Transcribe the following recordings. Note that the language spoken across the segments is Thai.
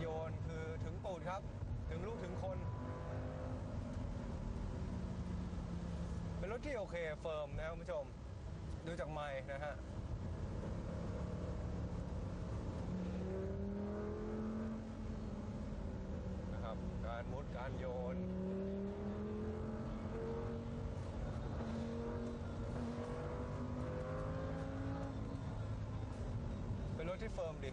โยนคือถึงปูดครับ ถึงลูกถึงคน เป็นรถที่โอเคเฟิร์มนะครับคุณผู้ชม ดูจากไม้นะฮะนะครับการมุดการโยนเป็นรถที่เฟิร์มดี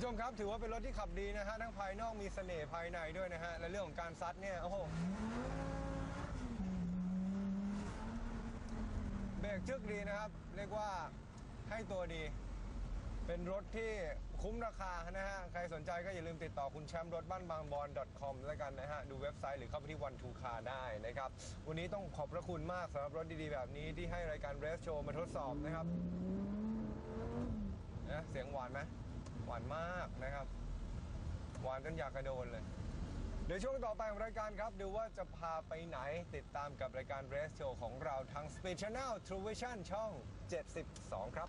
ผู้ชมครับถือว่าเป็นรถที่ขับดีนะฮะทั้งภายนอกมีเสน่ห์ภายในด้วยนะฮะและเรื่องของการซัดเนี่ยโอ้โหเบรกจึกดีนะครับ เรียกว่าให้ตัวดี เป็นรถที่คุ้มราคานะฮะใครสนใจก็อย่าลืมติดต่อคุณแชมป์รถบ้านบางบอน .com แล้วกันนะฮะ ดูเว็บไซต์หรือเข้าไปที่ One Two Car ได้นะครับ วันนี้ต้องขอบพระคุณมากสำหรับรถดีๆ แบบนี้ที่ให้รายการเรสโชว์มาทดสอบนะครับนะเสียงหวานไหม หวานมากนะครับ หวานจนอยากกระโดนเลย เดี๋ยวช่วงต่อไปของรายการครับ ดูว่าจะพาไปไหนติดตามกับรายการ Race Show ของเราทาง Speed Channel True Vision ช่อง 72 ครับ